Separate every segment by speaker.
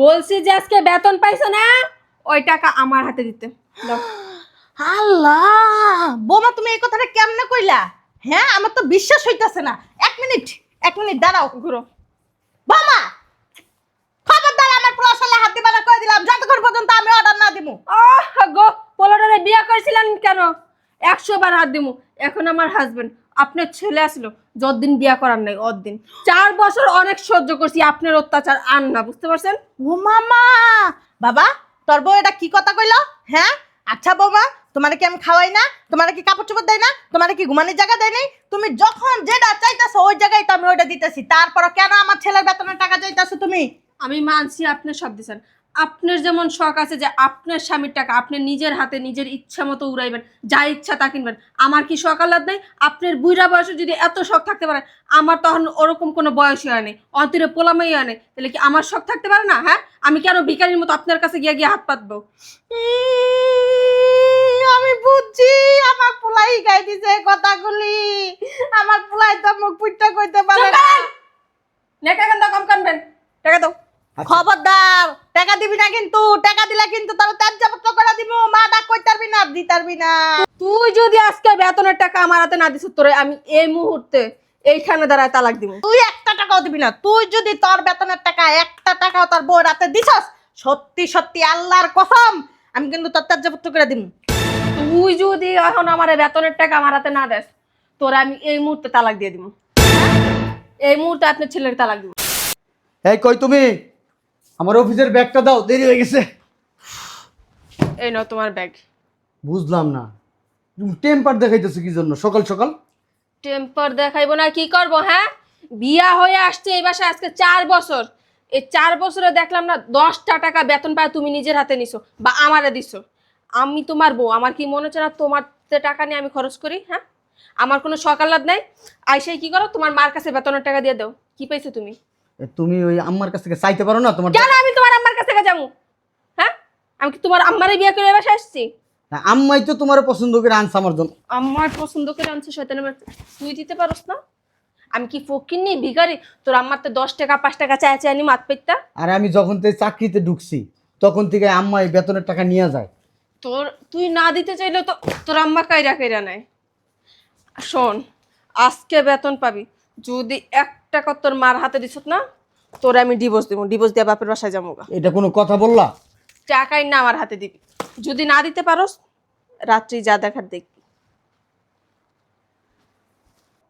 Speaker 1: বলছি যে আজকে বেতন পাইছো না ওই টাকা আমার হাতে দিতে। দাও।
Speaker 2: আল্লাহ বোমা তুমি এই কথাটা কেমনে কইলা? হ্যাঁ আমার তো বিশ্বাস হইতাছে না। এক মিনিট এক মিনিট দাঁড়াও।
Speaker 1: ঘুরো।
Speaker 2: বোমা খবরদার আমার প্রশালে হাত দিবা না কই দিলাম। যতক্ষণ পর্যন্ত আমি অর্ডার না দিমু।
Speaker 1: আহ গো পোলোটারে বিয়ে করেছিলেন কেন? একশো বার হাত দিমু। এখন আমার হাজবেন্ড আপনার ছেলে আসলো যতদিন বিয়ে করার নাই অতদিন। চার বছর অনেক সহ্য করছি আপনার অত্যাচার আর না বুঝতে পারছেন?
Speaker 2: ও মামা! বাবা তোর বউ এটা কি কথা কইলো? হ্যাঁ? আচ্ছা বৌমা তোমার কি আমি খাওয়াই না? তোমার কি কাপড় চোপড় দেয় না? তোমার কি ঘুমানোর জায়গা দেয় নাই? তুমি যখন যেটা চাইতেছো ওই জায়গায় তো আমি ওইটা দিতেছি। তারপর কেন আমার ছেলের বেতনের টাকা চাইতেছো তুমি?
Speaker 1: আমি মানছি আপনি সব দিচ্ছেন আপনার যেমন শখ আছে যে আপনার স্বামীর টাকা আপনি নিজের হাতে নিজের ইচ্ছা মতো উড়াইবেন যা ইচ্ছা তা কিনবেন আমার কি শখ আহ্লাদ নেই? আপনার বুড়া বয়সে যদি এত শখ থাকতে পারে আমার তখন ওরকম কোনো বয়সই হয় নাই অন্তিরে পোলামাই হয় নাই তাহলে কি আমার শখ থাকতে পারে না হ্যাঁ? আমি কেন ভিকারির মতো আপনার কাছে গিয়ে গিয়ে হাত পাতবো?
Speaker 2: আমি বুঝছি আমার পোলাই গাই দিছে কথাগুলি। আমার পোলাই তো মুখ পুইটা কইতে পারে না।
Speaker 1: কেন কম কানবেন? টাকা দাও।
Speaker 2: খবরদার টাকা দিবি না কিন্তু টাকা দিলে কিন্তু তার ত্যাজ্যপত্র করে দিব। মা ডাক কই তারবি না দি তারবি না।
Speaker 1: তুই যদি আজকে বেতনের টাকা আমার হাতে না দিস তোরে আমি এই মুহূর্তে এইখানে দাঁড়ায় তালাক দিব।
Speaker 2: তুই একটা টাকাও দিবি না তুই যদি তোর বেতনের টাকা একটা টাকাও তোর বউ রাতে দিছস সত্যি সত্যি আল্লাহর কসম আমি কিন্তু তোর ত্যাজ্যপত্র করে দিব
Speaker 1: তুই যদি এখন আমার বেতনের টাকা আমার হাতে না দেস তোরে আমি এই মুহূর্তে তালাক দিয়ে দিব এই মুহূর্তে আপনার ছেলের তালাক দিব।
Speaker 3: এই কই তুমি? আমার অফিসের ব্যাগটা দাও দেরি হয়ে গেছে।
Speaker 1: এই নাও তোমার ব্যাগ।
Speaker 3: বুঝলাম না। তুমি টেম্পার দেখাইতেছো কি জন্য? সকাল সকাল?
Speaker 1: টেম্পার দেখাইবো না কি করব হ্যাঁ? বিয়া হয়ে আসছে এই বাসায় আজকে চার বছর। এই চার বছরে দেখলাম না দশটা টাকা বেতন পায় তুমি নিজের হাতে নিছো বা আমারে দিছো। আমি তোমার বউ আমার কি মনে হচ্ছে না তোমার টাকা নিয়ে আমি খরচ করি হ্যাঁ? আমার কোনো সকালাদ নাই। আইসাই কি করো তোমার মার কাছে বেতনের টাকা দিয়ে দাও। কি পাইছো তুমি?
Speaker 3: তুমি ওই আম্মার কাছ থেকে চাইতে পারো না তোমার
Speaker 1: কেন আমি তোমার আম্মার কাছে যাব। হ্যাঁ? আমি কি তোমার আম্মারে বিয়ে করে এ বাসায় আসছি?
Speaker 3: না, আম্মাই তো তোমার পছন্দ করে আনছে আমার জন্য।
Speaker 1: আমার পছন্দ করে আনছে শয়তানের বাচ্চা। তুই দিতে পারস না? আমি কি ফকির নি ভিখারি? তোর আম্মার তো দশ টাকা পাঁচ টাকা চায় চায় নি মাত পেতা
Speaker 3: আর আমি যখন থেকে চাকরিতে ঢুকছি তখন থেকে আম্মাই বেতনের টাকা নিয়ে যায়।
Speaker 1: তোর তুই না দিতে চাইলে তো তোর আম্মা কাইরা কাইরা নেয়। শোন আজকে বেতন পাবি। যদি এক টাকা তোর মার হাতে দিস না তোর আমি ডিভোর্স দিব ডিভোর্স দিয়ে বাপের বাসায় যাব
Speaker 3: এটা কোনো কথা বললা?
Speaker 1: টাকাই না আমার হাতে দিবি। যদি না দিতে পারোস রাত্রি যা দেখার দেখবি।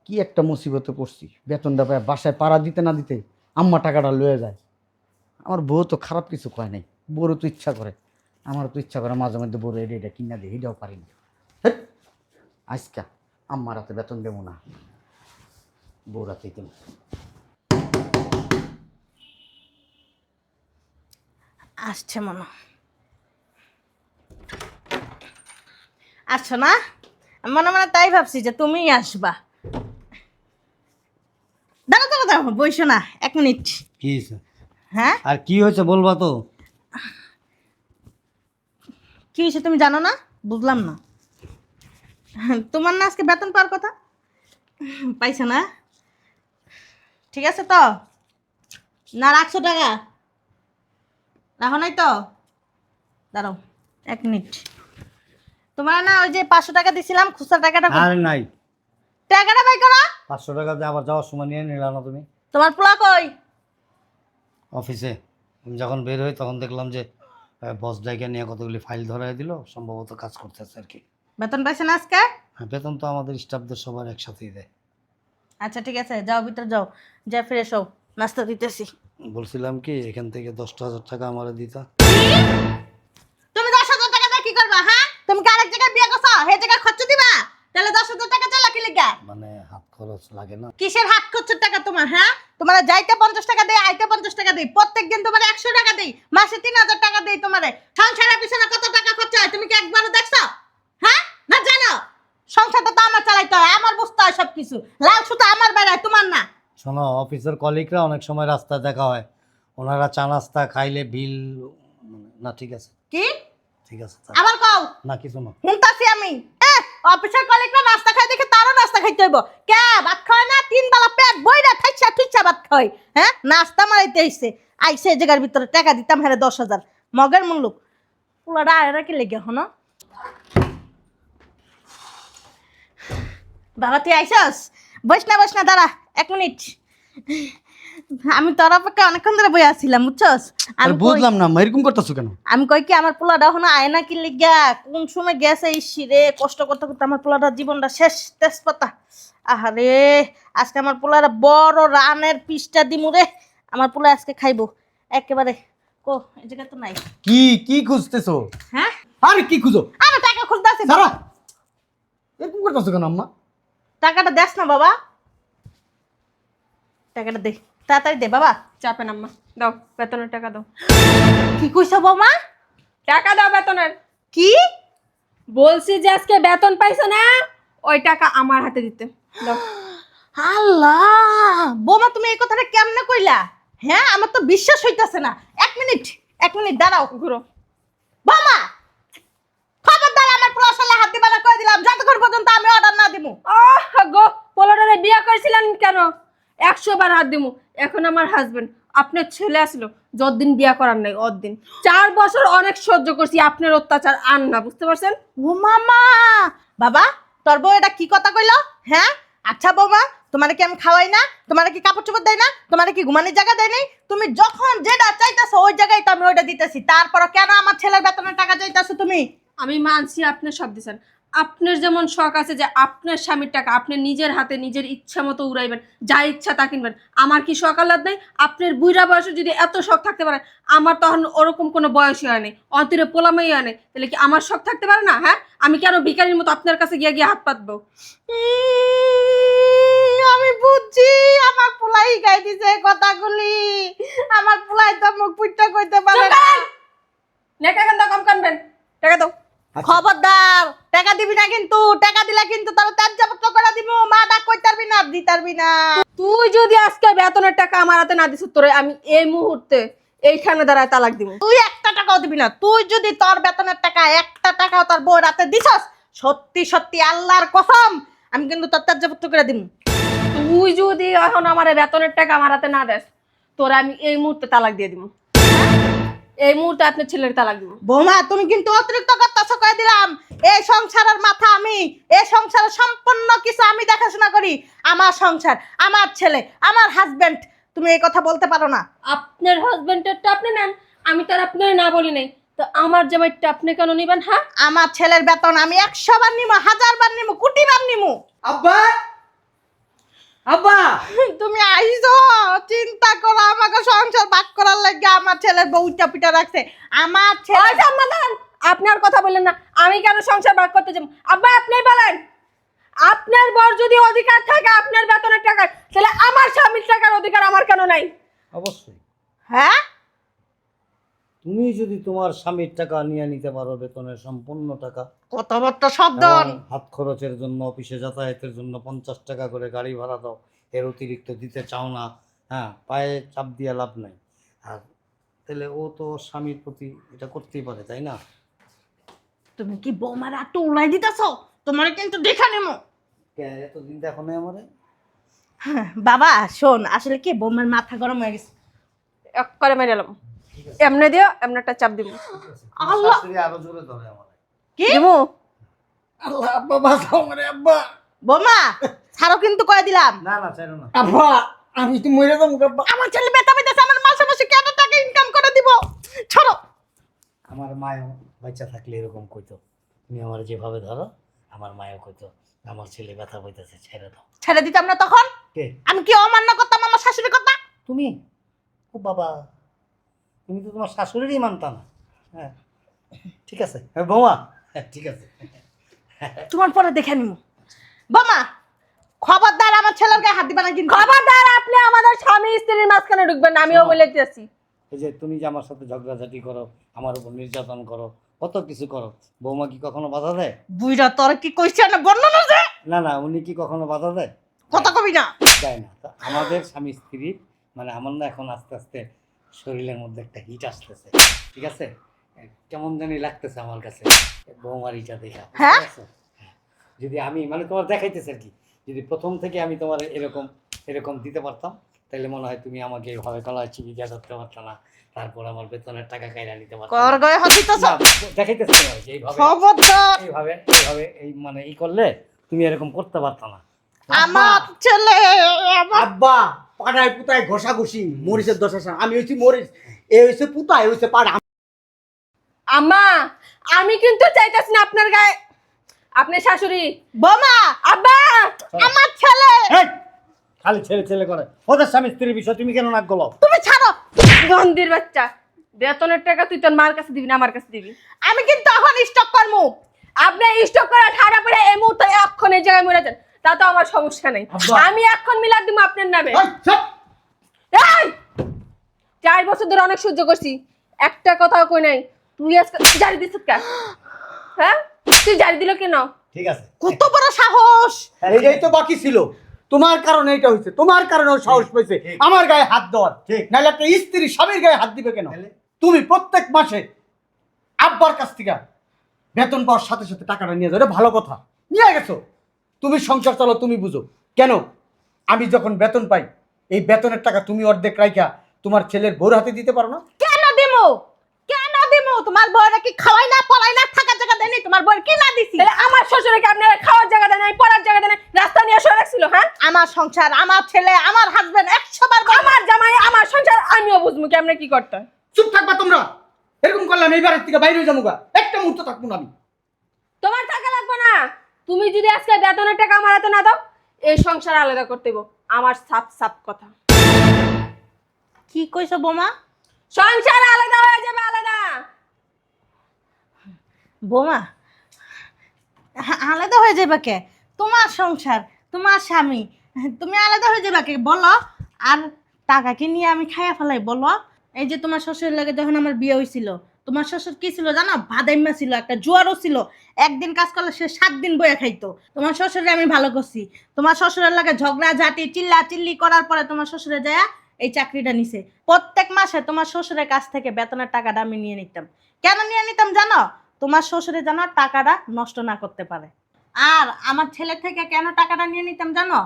Speaker 3: কি একটা মুসিবতে পড়ছি বেতনটা পায় বাসায় পাড়া দিতে না দিতে আম্মা টাকাটা লয়ে যায়। আমার বউ তো খারাপ কিছু কয় নাই বউরও তো ইচ্ছা করে আমারও তো ইচ্ছা করে মাঝে মধ্যে বউর এটা এটা কিনা দিই এটাও পারিনি আজকা আম্মার হাতে বেতন দেবো না। হাতেই দেবো
Speaker 2: আসছে মনে। আসছো না? মনে মনে তাই ভাবছি যে তুমিই আসবা। দাঁড়া দাঁড়া দাঁড়া বইসো না এক মিনিট।
Speaker 3: কি
Speaker 2: হ্যাঁ?
Speaker 3: আর কি হয়েছে বলবা তো?
Speaker 2: কি হয়েছে তুমি জানো না? বুঝলাম না। তোমার না আজকে বেতন পাওয়ার কথা? পাইছো না? ঠিক আছে তো? না রাখছো টাকা? রাখো নাই তো? দাঁড়াও এক মিনিট। তোমার না ওই যে পাঁচশো টাকা দিছিলাম খুচরা টাকাটা?
Speaker 3: আর নাই।
Speaker 2: টাকাটা বাই করো।
Speaker 3: পাঁচশো টাকা দিয়ে আবার যাওয়ার সময় নিয়ে নিলাম না তুমি।
Speaker 2: তোমার পোলা কই?
Speaker 3: অফিসে। আমি যখন বের হই তখন দেখলাম যে বস ডাইকে নিয়ে কতগুলি ফাইল ধরাই দিল সম্ভবত কাজ করতেছে আর কি।
Speaker 2: বেতন পাইছে না আজকে?
Speaker 3: হ্যাঁ, বেতন তো আমাদের স্টাফদের সবার একসাথেই দেয়।
Speaker 2: আচ্ছা ঠিক আছে যাও ভিতরে যাও। যা ফ্রেশ হও। নাস্তা দিতেছি।
Speaker 3: বলছিলাম কি এখান থেকে দশটা হাজার টাকা আমার দিতা।
Speaker 2: তুমি দশ হাজার টাকা দিয়ে কি করবা হ্যাঁ? তুমি কি আরেক জায়গায় বিয়ে করছ? সেই জায়গায় খরচ দিবা? তাহলে দশ হাজার টাকা চালা কি লিগা?
Speaker 3: মানে হাত খরচ লাগে না।
Speaker 2: কিসের হাত খরচের টাকা তোমার হ্যাঁ? তোমার যাইতে পঞ্চাশ টাকা দেই আইতে পঞ্চাশ টাকা দেই প্রত্যেক দিন তোমার একশো টাকা দেই মাসে তিন হাজার টাকা দেই তোমারে। সংসারের পিছনে কত টাকা খরচ হয় তুমি কি একবারও দেখছ হ্যাঁ না জানো সংসারটা তো আমার চালাইতে হয় আমার বুঝতে হয় সবকিছু। লাল সুতো আমার বেড়ায় তোমার না?
Speaker 3: শোনো অফিসের কলিগরা অনেক সময় রাস্তায় দেখা হয়। ওনারা চা নাস্তা খাইলে বিল না ঠিক আছে।
Speaker 2: কি?
Speaker 3: ঠিক আছে
Speaker 2: আবার কও?
Speaker 3: না কিছু না
Speaker 2: শুনতাছি আমি। এহ, অফিসের কলিগরা নাস্তা খাই দেখে তারও নাস্তা খাইতে হইব। কে ভাত খায় না? তিন বেলা পেট বইরা খাইছা তুইছা ভাত খাই হ্যাঁ? নাস্তা মারাইতে আইছে। আইসে এই জায়গার ভিতরে টাকা দিতাম হ্যাঁ দশ হাজার। মগের মুল্লুক। পুলাটা আয়রা কি লেগে হন? বাবা তুই আইসস? বস না বস না দাঁড়া এক মিনিট। আমি তোর অপেক্ষা অনেকক্ষণ ধরে বই আসছিলাম বুঝছস?
Speaker 3: আর
Speaker 2: আমি
Speaker 3: বুঝলাম না এরকম করতেছো কেন?
Speaker 2: আমি কই কি আমার পোলাটা হলো আয়না কি লিগা? কোন সময় গেছে ইসি রে কষ্ট করতে করতে আমার পোলাটার জীবনটা শেষ তেজপাতা। আহারে আজকে আমার পোলারা বড় রানের পিসটা দিমু রে। আমার পোলা আজকে খাইবো। একেবারে কো এই জায়গা তো নাই।
Speaker 3: কি কি খুঁজতেছো?
Speaker 2: হ্যাঁ?
Speaker 3: আরে কি খুঁজো?
Speaker 2: আমি টাকা খুলতে আছি
Speaker 3: এরকম করতেছো কেন আম্মা?
Speaker 2: টাকাটা দেস না বাবা। টাকাটা দে তাড়াতাড়ি দে বাবা।
Speaker 1: চাপেন আম্মা দাও বেতনের টাকা দাও।
Speaker 2: কি কইছো বৌমা?
Speaker 1: টাকা দাও বেতনের।
Speaker 2: কি?
Speaker 1: বলছি যে আজকে বেতন পাইছো না ওই টাকা আমার হাতে দিতে। দাও।
Speaker 2: আল্লাহ বৌমা তুমি এই কথাটা কেমনে কইলা? হ্যাঁ আমার তো বিশ্বাস হইতাছে না। এক মিনিট এক মিনিট দাঁড়াও।
Speaker 1: ঘুরো।
Speaker 2: বৌমা আমার প্রশালে হাত দিবা না কই দিলাম? যতক্ষণ পর্যন্ত আমি অর্ডার না দিমু।
Speaker 1: আহ গো পোলোটারে বিয়ে করেছিলেন কেন? একশো বার হাত দিমু। এখন আমার হাজবেন্ড আপনার ছেলে আসলো। যতদিন বিয়া করার নাই দিন চার বছর অনেক সহ্য করছি আপনার অত্যাচার আর না বুঝতে পারছেন?
Speaker 2: ও মামা! বাবা তোর বউ এটা কি কথা কইলো? হ্যাঁ? আচ্ছা বৌমা তোমার কি আমি খাওয়াই না? তোমার কি কাপড় চোপড় দেয় না? তোমার কি ঘুমানোর জায়গা দেয় নাই? তুমি যখন যেটা চাইতেছো ওই জায়গায় তো আমি ওইটা দিতেছি। তারপর কেন আমার ছেলের বেতনের টাকা চাইতেছো তুমি?
Speaker 1: আমি মানছি আপনি সব দিচ্ছেন আপনার যেমন শখ আছে যে আপনার স্বামীর টাকা আপনি নিজের হাতে নিজের ইচ্ছা মতো উড়াইবেন যা ইচ্ছা তা কিনবেন। আমার কি শখ আহ্লাদ নাই? আপনার বুড়া বয়সে যদি এত শখ থাকতে পারে আমার তখন ওরকম কোনো বয়সই হয় নাই অন্তিরে পোলামাই হয় নাই তাহলে কি আমার শখ থাকতে পারে না হ্যাঁ? আমি কেন ভিকারির মতো আপনার কাছে গিয়ে গিয়ে হাত পাতবো?
Speaker 2: আমি বুঝছি আমার পোলাই গাই দিছে কথাগুলি। আমার পোলাই তো মুখ পুইটা কইতে পারে না।
Speaker 1: নেকা কেন কম কানবেন? টাকা দাও।
Speaker 2: খবরদার টাকা দিবি না কিন্তু টাকা দিলে কিন্তু তোর ত্যাজ্যপত্র করে দিব। মা ডাক কই তারবি না দি তারবি না।
Speaker 1: তুই যদি আজকে বেতনের টাকা আমার হাতে না দিস তোরে আমি এই মুহূর্তে এইখানে দাঁড়ায় তালাক দিব।
Speaker 2: তুই একটা টাকাও দিবি না। তুই যদি তোর বেতনের টাকা একটা টাকাও তোর বউ রাতে দিছস সত্যি সত্যি আল্লাহর কসম আমি কিন্তু তোর ত্যাজ্যপত্র করে দিব
Speaker 1: তুই যদি এখন আমার বেতনের টাকা আমার হাতে না দেস তোরা আমি এই মুহূর্তে তালাক দিয়ে দিব এই মুহূর্তে আপনার ছেলের তালাক দিব।
Speaker 2: বৌমা তুমি কিন্তু অতিরিক্ত করতেছ কয়ে দিলাম। এই সংসারের মাথা আমি এই সংসারের সম্পূর্ণ কিছু আমি দেখাশোনা করি। আমার সংসার আমার ছেলে আমার হাজবেন্ড তুমি এই কথা বলতে পারো না।
Speaker 1: আপনার হাজবেন্ডেরটা আপনি নেন আমি তার আপনার না বলি নাই। তো আমার যে জামাইটা আপনি কেন নিবেন হ্যাঁ?
Speaker 2: আমার ছেলের বেতন আমি একশো বার নিমু হাজার বার নিমু কোটি বার নিমু।
Speaker 3: আব্বা! আব্বা!
Speaker 2: তুমি আইছো চিন্তা করো আমাকে সংসার ভাগ করার লাগে আমার ছেলের বউটা পিটা রাখছে। আমার ছেলে
Speaker 1: সমাধান আপনার কথা বলেন না আমি কেন সংসার ভাগ করতে যাব? আব্বা আপনি বলেন। আপনার বর যদি অধিকার থাকে আপনার বেতনের টাকা তাহলে আমার স্বামীর টাকার অধিকার আমার কেন নাই?
Speaker 4: অবশ্যই।
Speaker 2: হ্যাঁ?
Speaker 4: তুমি যদি তোমার স্বামীর টাকা নিয়ে নিতে পারো বেতনের সম্পূর্ণ টাকা।
Speaker 2: শব্দ
Speaker 4: এবং হাত খরচের জন্য অফিসে যাতায়াতের জন্য পঞ্চাশ টাকা করে গাড়ি ভাড়া দাও। এর অতিরিক্ত দিতে চাও না। হ্যাঁ পায়ে চাপ দিয়ে লাভ নাই। আর তাহলে ও তো ওর স্বামীর প্রতি এটা করতেই পারে তাই না?
Speaker 2: তুমি কি বৌমার এত উড়াই দিতেছ? তোমার কিন্তু দেখা নেমো।
Speaker 4: কে এতদিন দেখো না আমারে?
Speaker 2: বাবা শোন আসলে কি বৌমার মাথা গরম হয়ে গেছে?
Speaker 1: এক করে মেরে এলাম এমনি দিও এমনি একটা চাপ দিব।
Speaker 2: আল্লাহ!
Speaker 4: শাশুড়ি আরও জোরে ধরে আমারে
Speaker 2: কি?
Speaker 1: দিমু
Speaker 3: আল্লাহ আব্বা বাঁচাও আমারে আব্বা।
Speaker 2: বৌমা ছাড়ো কিন্তু করে দিলাম।
Speaker 4: না না চাইরো না।
Speaker 3: আব্বা আমি তো মরে যাব আব্বা।
Speaker 2: আমার ছেলে বেতা পেতেছে আমার মাসে মাসে কেন টাকা ইনকাম করে দিব? ছাড়ো।
Speaker 4: আমার মায়ও বাচ্চা থাকলে এরকম কইতো। তুমি আমার যেভাবে ধরো আমার মায়ও কইতো আমার ছেলে ব্যথা পাইতেছে ছেড়ে দাও।
Speaker 2: ছেড়ে দিতাম না তখন?
Speaker 4: কে?
Speaker 2: আমি কি অমান্য করতাম আমার শাশুড়ির কথা?
Speaker 4: তুমি? ও বাবা। তুমি তো তোমার শাশুড়িরই মানতা না। হ্যাঁ। ঠিক আছে। হ্যাঁ বৌমা। হ্যাঁ ঠিক আছে।
Speaker 2: তোমার পরে দেখে নিব বোমা খবরদার আমার ছেলের গায়ে হাত দিবা না কিন্তু
Speaker 1: খবরদার আপনি আমাদের স্বামী স্ত্রীর মাঝখানে ঢুকবেন না, আমিও। বলে দিতেছি।
Speaker 4: এই যে তুমি যে আমার সাথে ঝগড়াঝাটি করো আমার উপর নির্যাতন করো কত কিছু করো বৌমা কি কখনো বাধা দেয়?
Speaker 2: বুইরা তোর কি কইছে না বর্ণনা যে?
Speaker 4: না না উনি কি কখনো বাধা দেয়?
Speaker 2: কথা কবি না।
Speaker 4: দেয় না। তো আমাদের স্বামী স্ত্রী মানে আমার না এখন আস্তে আস্তে শরীরের মধ্যে একটা হিট আসতেছে ঠিক আছে? কেমন জানি লাগতেছে আমার কাছে বৌমার ইটা দেখা। যদি আমি মানে তোমার দেখাইতেছে আর কি যদি প্রথম থেকে আমি তোমার এরকম এরকম দিতে পারতাম তাহলে মনে হয় তুমি আমাকে এভাবে কলা চিবি দিয়ে ধরতে পারতো না তারপর আমার বেতনের টাকা কাইরা নিতে পারতো দেখাইতেছে এইভাবে এইভাবে এইভাবে এই মানে ই করলে তুমি এরকম করতে পারতো না।
Speaker 2: আমার ছেলে
Speaker 3: আব্বা পাড়ায় পুতায় ঘষাঘষি মরিচের দশা আমি হইছি মরিচ। এ হইছে পুতা এ হইছে পাড়া।
Speaker 1: আম্মা আমি কিন্তু চাইতেছি না আপনার গায়ে আপনার শাশুড়ি।
Speaker 2: বোমা!
Speaker 1: আব্বা
Speaker 2: আমার ছেলে।
Speaker 4: খালি ছেলে ছেলে করে। ওদের স্বামী স্ত্রীর বিষয় তুমি কেন নাক গলো
Speaker 2: তুমি ছাড়ো।
Speaker 1: গন্দির বাচ্চা। বেতনের টাকা তুই তোর মার কাছে দিবি না আমার কাছে দিবি?
Speaker 2: আমি কিন্তু এখন স্টক করব
Speaker 1: আপনি স্টক করে ঠাড়া পরে এই মুহূর্তে এক্ষণ এই জায়গায় মরে যান। তা তো আমার সমস্যা নেই। আমি এখন মিলাদ দিব আপনার নামে।
Speaker 3: এই,
Speaker 1: চার বছর ধরে অনেক সহ্য করছি। একটা কথাও কই নাই। তুই আজকে জারি দিস কেন হ্যাঁ? তুই জারি দিল কেন?
Speaker 4: ঠিক আছে।
Speaker 2: কত বড় সাহস!
Speaker 3: এইটাই তো বাকি ছিল। তোমার কারণে এটা হয়েছে। তোমার কারণে সাহস পেয়েছে আমার গায়ে হাত দেওয়ার।
Speaker 4: ঠিক।
Speaker 3: নাহলে একটা স্ত্রী স্বামীর গায়ে হাত দিবে কেন? তুমি প্রত্যেক মাসে আব্বার কাছ থেকে বেতন পাওয়ার সাথে সাথে টাকাটা নিয়ে যাও। এটা ভালো কথা। নিয়ে গেছো? তুমি সংসার চালো তুমি বুঝো। কেন? আমি যখন বেতন পাই এই বেতনের টাকা তুমি অর্ধেক রাইখা তোমার ছেলের বউর হাতে দিতে পারো না?
Speaker 2: কেন দিমু? কেন দিমু? তোমার বউরা কি খাওয়াই না পড়াই না থাকার জায়গা দেয়নি তোমার বউর কি না দিছি?
Speaker 1: তাহলে আমার শ্বশুরকে আপনারা খাওয়ার জায়গা দেন নাই পড়ার জায়গা দেন নাই, রাস্তা নিয়ে সরে রাখছিল হ্যাঁ?
Speaker 2: আমার সংসার আমার ছেলে আমার হাজবেন্ড একশো বার
Speaker 1: আমার জামাই আমার সংসার আমিও বুঝব কি আমরা কি করতে
Speaker 3: চুপ থাকবা তোমরা। এরকম করলাম এই বাড়ির থেকে বাইরে যাব গা। একটা মুহূর্ত থাকব না আমি।
Speaker 1: তোমার টাকা লাগবে না। তুমি যদি আজকে বেতনের টাকা আমার হাতে না দাও এই সংসার আলাদা করতে হইবো। আমার সাপ সাপ কথা।
Speaker 2: কি কইছো বোমা?
Speaker 1: সংসার আলাদা হয়ে যাবে আলাদা।
Speaker 2: বোমা আলাদা হয়ে যাবে কে? তোমার সংসার তোমার স্বামী তুমি আলাদা হয়ে যাবে কে? বলো। আর টাকা কি নিয়ে আমি খাইয়া ফেলাই বলো। এই যে তোমার শ্বশুরের লাগে যখন আমার বিয়ে হয়েছিল তোমার শ্বশুর কি ছিল জানো? ভাদাইম্মা ছিল, একটা জোয়ারও ছিল। একদিন কাজ করলে সে সাত দিন বয়ে খাইতো। তোমার শ্বশুরে আমি ভালো করছি। তোমার শ্বশুরের লাগে ঝগড়া, ঝাঁটি, চিল্লা, চিল্লি করার পরে তোমার শ্বশুরে যায় এই চাকরিটা নিছে। প্রত্যেক মাসে তোমার শ্বশুরের কাছ থেকে বেতনের টাকাটা আমি নিয়ে নিতাম। কেন নিয়ে নিতাম জানো? তোমার শ্বশুরে যেন টাকাটা নষ্ট না করতে পারে। আর আমার ছেলে থেকে কেন টাকাটা নিয়ে নিতাম জানো?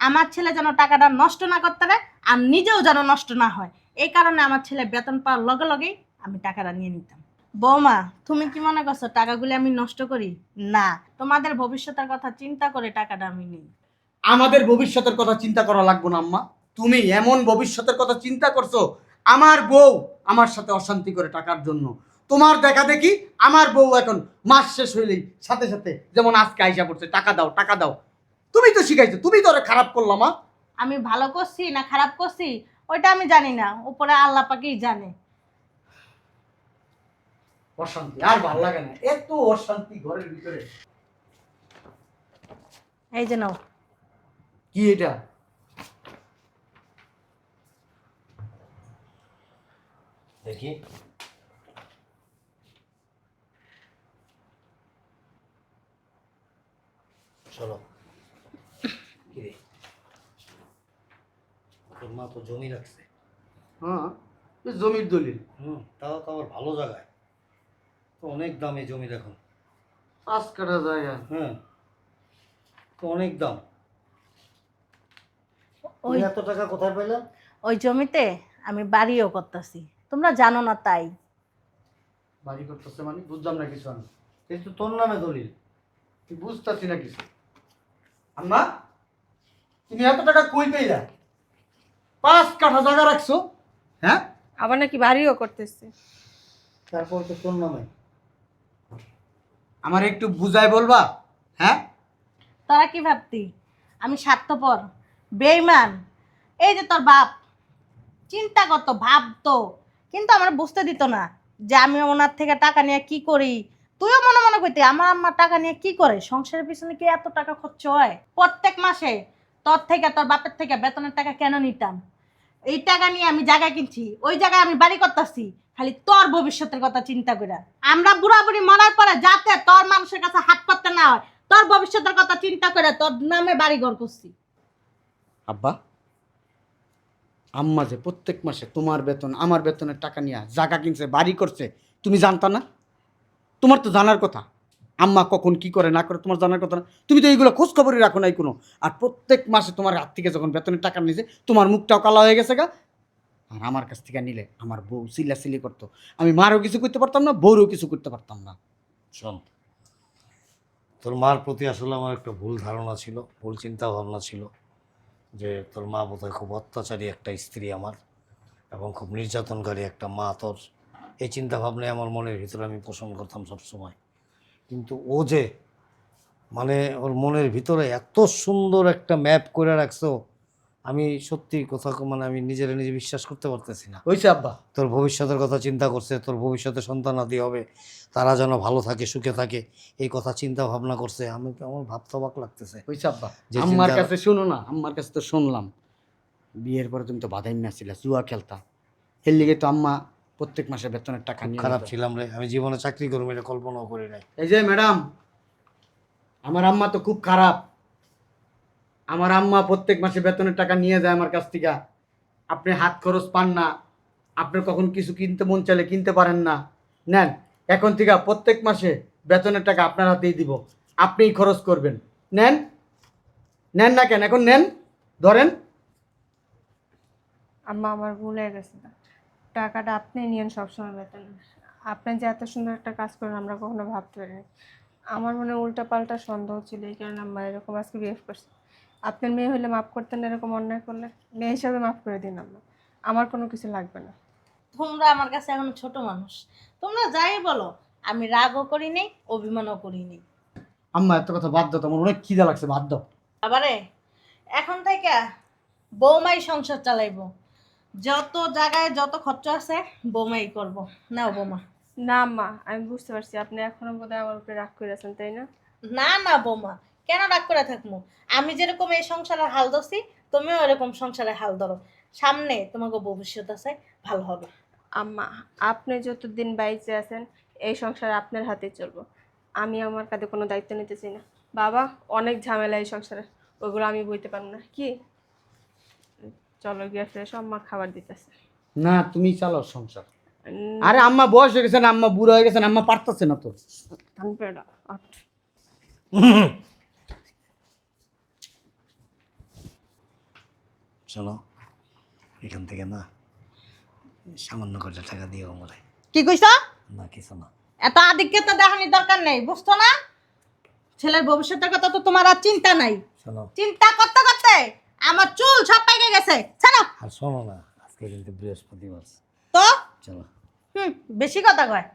Speaker 2: আমার ছেলে যেন টাকাটা নষ্ট না করতে পারে আর নিজেও যেন নষ্ট না হয়। এই কারণে আমার ছেলে বেতন পাওয়ার লগে লগেই আমি টাকাটা নিয়ে নিতাম। বৌমা তুমি কি মনে করছ টাকাগুলি আমি নষ্ট করি? না তোমাদের ভবিষ্যতের কথা চিন্তা করে টাকাটা আমি নিই।
Speaker 3: আমাদের ভবিষ্যতের কথা চিন্তা করা লাগবে না আম্মা। তুমি এমন ভবিষ্যতের কথা চিন্তা করছ আমার বউ আমার সাথে অশান্তি করে টাকার জন্য। তোমার দেখা দেখি আমার বউ এখন মাস শেষ হইলেই সাথে সাথে যেমন আজকে আইসা পড়ছে টাকা দাও টাকা দাও। তুমি তো শিখাইছো তুমি তো ওরে খারাপ করলাম
Speaker 2: আমি ভালো করছি না খারাপ করছি? ওইটা আমি জানি না উপরে আল্লাহ পাকেই জানে।
Speaker 3: অশান্তি আর ভালো লাগে না। এত অশান্তি ঘরের ভিতরে।
Speaker 2: এই যে নাও।
Speaker 3: কি এটা?
Speaker 4: দেখি। চলো। কি রে তোর মা তো জমি রাখছে।
Speaker 3: হ্যাঁ জমির দলিল।
Speaker 4: হুম তাও তো আবার ভালো জায়গায়। অনেক দাম এই জমির এখন
Speaker 3: পাঁচ কাটা জায়গা।
Speaker 4: হ্যাঁ তো অনেক দাম।
Speaker 2: ওই
Speaker 4: এত টাকা কোথায় পেলে?
Speaker 2: ওই জমিতে আমি বাড়িও করতেছি। তোমরা জানো না তাই।
Speaker 3: বাড়ি করতেছে মানে? বুঝলাম না কিছু আমি।
Speaker 4: এই তো তোর নামে দলিল।
Speaker 3: তুই বুঝতেছি না কিছু। আম্মা তুমি এত টাকা কই পেইলা? পাঁচ কাঠা জায়গা রাখছো হ্যাঁ?
Speaker 1: আবার নাকি বাড়িও করতেছে।
Speaker 4: তারপর তো তোর নামে।
Speaker 3: আমার একটু বুঝাই বলবা? হ্যাঁ?
Speaker 2: তোরা কি ভাবতি? আমি স্বার্থপর বেইমান এই যে তোর বাপ চিন্তা করতো ভাবতো, কিন্তু আমার বুঝতে দিত না যে আমি ওনার থেকে টাকা নিয়ে কি করি। তুইও মনে মনে করতি আমার আম্মা টাকা নিয়ে কি করে? সংসারের পিছনে কি এত টাকা খরচ হয়? প্রত্যেক মাসে তোর থেকে, তোর বাপের থেকে বেতনের টাকা কেন নিতাম? এই টাকা নিয়ে আমি জায়গা কিনছি, ওই জায়গায় আমি বাড়ি করতেছি। খালি তোর ভবিষ্যতের কথা চিন্তা করে আমরা বুড়া বুড়ি মরার পরে যাতে তোর মানুষের কাছে হাত পাততে না হয়, তোর ভবিষ্যতের কথা চিন্তা করে তোর নামে বাড়ি ঘর করছি।
Speaker 3: আব্বা, আম্মা যে প্রত্যেক মাসে তোমার বেতন, আমার বেতনের টাকা নিয়ে জায়গা কিনছে, বাড়ি করছে, তুমি জানতা না? তোমার তো জানার কথা। আম্মা কখন কি করে না করে তোমার জানার কথা না। তুমি তো এইগুলো খোঁজ খবরই রাখো নাই কোনো। আর প্রত্যেক মাসে তোমার হাত থেকে যখন বেতনের টাকা নিয়েছে তোমার মুখটাও কালা হয়ে গেছে গা। আর আমার কাছ থেকে নিলে আমার বউ সিলাসিলি করতো। আমি মারও কিছু করতে পারতাম না, বউরও কিছু করতে পারতাম না।
Speaker 4: শোন তোর মার প্রতি আসলে আমার একটা ভুল ধারণা ছিল, ভুল চিন্তা ভাবনা ছিল যে তোর মা বোধহয় খুব অত্যাচারী একটা স্ত্রী আমার এবং খুব নির্যাতনকারী একটা মা তোর। এই চিন্তা ভাবনায় আমার মনের ভিতরে আমি পোষণ করতাম সবসময়। কিন্তু ও যে মানে ওর মনের ভিতরে এত সুন্দর একটা ম্যাপ করে রাখছো আমি সত্যি কথা মানে আমি নিজের নিজে বিশ্বাস করতে পারতেছি না।
Speaker 3: হয়েছে আব্বা।
Speaker 4: তোর ভবিষ্যতের কথা চিন্তা করছে তোর ভবিষ্যতে সন্তান আদি হবে তারা যেন ভালো থাকে সুখে থাকে এই কথা চিন্তা ভাবনা করছে। আমি আমার ভাবতে অবাক লাগতেছে।
Speaker 3: হয়েছে আব্বা
Speaker 4: যে
Speaker 3: আম্মার কাছে শোনো না আম্মার কাছে তো শুনলাম। বিয়ের পরে তুমি তো বাধাই না ছিলা জুয়া খেলতা। এর লিগে তো আম্মা প্রত্যেক মাসে বেতনের টাকা নিয়ে
Speaker 4: খারাপ ছিলাম রে আমি জীবনে চাকরি করব এটা কল্পনাও করি নাই।
Speaker 3: এই যে ম্যাডাম আমার আম্মা তো খুব খারাপ। আমার আম্মা প্রত্যেক মাসে বেতনের টাকা নিয়ে যায় আমার কাছ থেকে। আপনি হাত খরচ পান না। আপনি কখন কিছু কিনতে মন চাইলে কিনতে পারেন না। নেন, এখন থেকে প্রত্যেক মাসে বেতনের টাকা আপনার হাতেই দিব। আপনিই খরচ করবেন। নেন নেন না কেন? এখন নেন, ধরেন।
Speaker 1: আম্মা, আমার ভুল হয়ে গেছে টাকাটা আপনি নিয়েন সবসময় বেতন। আপনি যে এত সুন্দর একটা কাজ করেন, আমরা কখনো ভাবতে পারিনি। আমার মনে উল্টা পাল্টা সন্দেহ ছিল, এই কারণে আম্মা এরকম আজকে বিহেভ করছে। আপনার মেয়ে হলে মাফ করতেন না এরকম অন্যায় করলে? মেয়ে হিসাবে মাফ করে দিন আম্মা। আমার কোনো কিছু লাগবে না।
Speaker 2: তোমরা আমার কাছে এখন ছোট মানুষ। তোমরা যাই বলো আমি রাগও করি নেই অভিমানও করি নেই
Speaker 3: আম্মা এত কথা বাদ দাও তোমার অনেক খিদা লাগছে বাদ দাও।
Speaker 2: আবারে এখন থেকে বৌমাই সংসার চালাইবো। যত জায়গায় যত খরচ আছে বৌমাই করব। না বৌমা।
Speaker 1: না আম্মা আমি বুঝতে পারছি আপনি এখনও বোধহয় আমার উপরে রাগ করে আছেন তাই না?
Speaker 2: না না বৌমা কেন রাগ করে থাকব আমি যেরকম এই সংসারে হাল ধরছি তুমিও এরকম সংসারে হাল ধরো। সামনে তোমাকে ভবিষ্যৎ আছে ভালো হবে।
Speaker 1: আম্মা আপনি যতদিন বাইচে আছেন এই সংসার আপনার হাতে চলবো। আমি আমার কাছে কোনো দায়িত্ব নিতে চাই না। বাবা অনেক ঝামেলা এই সংসারে। ওগুলো আমি বইতে পারব না। কি? চলো গিয়ে ফ্রেশ আম্মা খাবার দিতেছে।
Speaker 3: না তুমি চালাও সংসার। আরে আম্মা বয়স হয়ে গেছে না আম্মা বুড়ো হয়ে গেছে না আম্মা পারতেছে না তো।
Speaker 4: শোনো এখান থেকে না সামান্য করে টাকা দিও আমারে
Speaker 2: কি কইছ?
Speaker 4: না কিছু না।
Speaker 2: এত আধিক্যতা দেখানোর দরকার নেই বুঝছ না? ছেলের ভবিষ্যতের কথা তো তোমার আর চিন্তা নাই।
Speaker 4: শোনো
Speaker 2: চিন্তা করতে করতে আমার চুল সব গেছে। ছাড়ো।
Speaker 4: আর শোনো না আজকে কিন্তু বৃহস্পতিবার।
Speaker 2: তো?
Speaker 4: চলো।
Speaker 2: হুম বেশি কথা কয়।